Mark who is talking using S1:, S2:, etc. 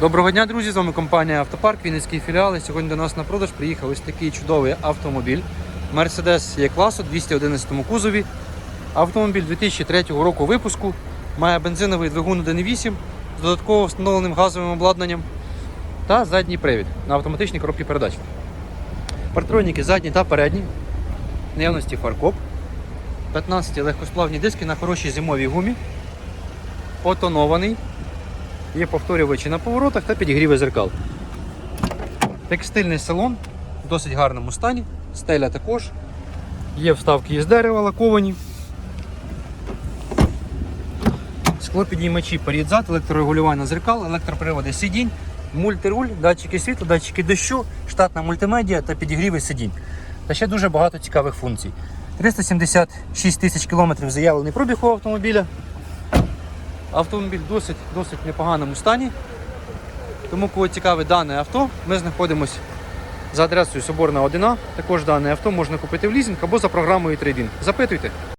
S1: Доброго дня, друзі! З вами компанія Автопарк, Вінницький філіал. І сьогодні до нас на продаж приїхав ось такий чудовий автомобіль. Mercedes Є-класу 211 кузові. Автомобіль 2003 року випуску. Має бензиновий двигун 1.8 з додатково встановленим газовим обладнанням та задній привід на автоматичній коробці передач. Партроніки задні та передні. Наявності фаркоп. 15 легкосплавні диски на хорошій зимовій гумі. Потонований. Є повторювачі на поворотах та підігріви зеркал. Текстильний салон в досить гарному стані. Стеля також. Є вставки із дерева лаковані. Склопідіймачі перед зад, електрорегулювання зеркал, електроприводи сидінь, мультируль, датчики світла, датчики дощу, штатна мультимедіа та підігріви сидінь. Та ще дуже багато цікавих функцій. 376 тисяч кілометрів заявлений пробіг у автомобіля. Автомобіль досить, досить непоганому стані. Тому, кого цікаве дане авто, ми знаходимося за адресою Соборна 1. Також дане авто можна купити в лізинг або за програмою трейдинг. Запитуйте.